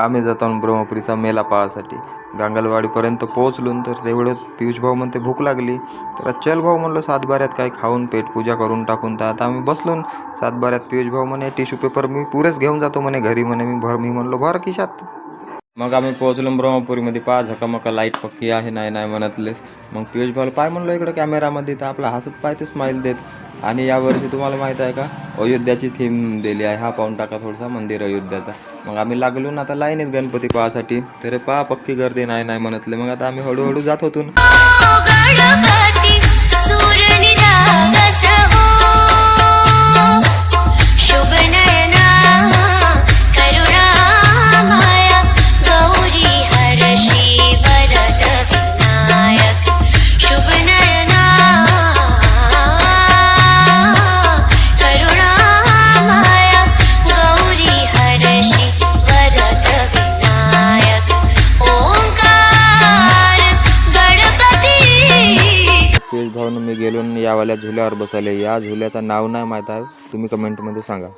आम्ही जातो ब्रह्मपुरीचा मेला पाहासाठी. गांगलवाडीपर्यंत पोहोचलो तर तेवढं पियुष भाऊ म्हणते भूक लागली. तर चल भाऊ म्हणलं सातबाऱ्यात काही खाऊन पेट पूजा करून टाकून. तर आता आम्ही बसलो सातबाऱ्यात पियुष भाऊ म्हणे टिश्यू पेपर मी पुरेच घेऊन जातो म्हणे घरी म्हणे मी भर मी म्हणलो भर खिशात. मग आम्ही पोहोचलो ब्रह्मपुरीमध्ये पहा झकामका लाइट पक्की आहे नाही नाही म्हणतलेस. मग पियुष भाऊ पाय म्हणलो इकडं कॅमेरामध्ये तर आपला हसत पाय ते स्माईल देत. आणि यावर्षी तुम्हाला माहीत आहे का? अयोध्याची थीम दिली आहे. हा पाहून टाका थोडासा मंदिर अयोध्याचा. मग आम्ही लागलो ना आता लाईनीत गणपती पाहासाठी. तर पहा पक्की गर्दी नाही नाही म्हणतले. मग आता आम्ही हळूहळू जात होतो पियुष भाऊनं मी गेलो यावाल्या झुल्यावर बसले. या झुल्याचं नाव नाही माहीत आहे. तुम्ही कमेंटमध्ये सांगा.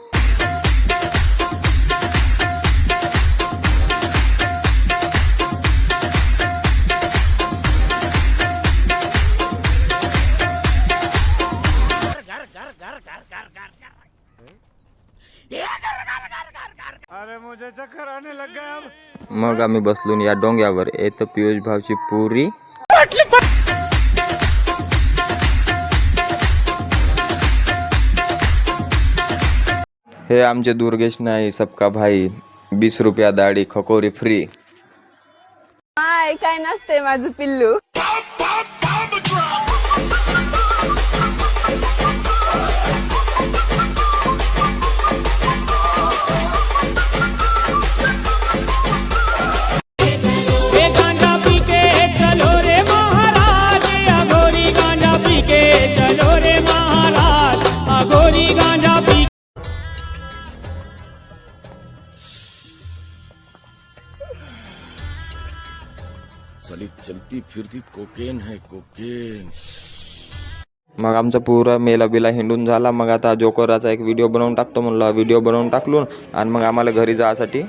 अरे मुझे चक्कर आने लग गया अब। मग आम्ही बसलो या डोंग्यावर येतं पियुष भाऊची पुरी. हे आमचे दुर्गेश नाही सबका भाई. वीस रुपया दाढी खकोरी फ्री काय नसते माझं पिल्लू? साली चलती फिरती कोकेन है कोकेन। मग आमचा पुरा मेला बिला हिंडून झाला. मग आता जोकराचा एक व्हिडिओ बनवून टाकतो म्हणलं. व्हिडिओ बनवून टाकलो आणि मग आम्हाला घरी जायसाठी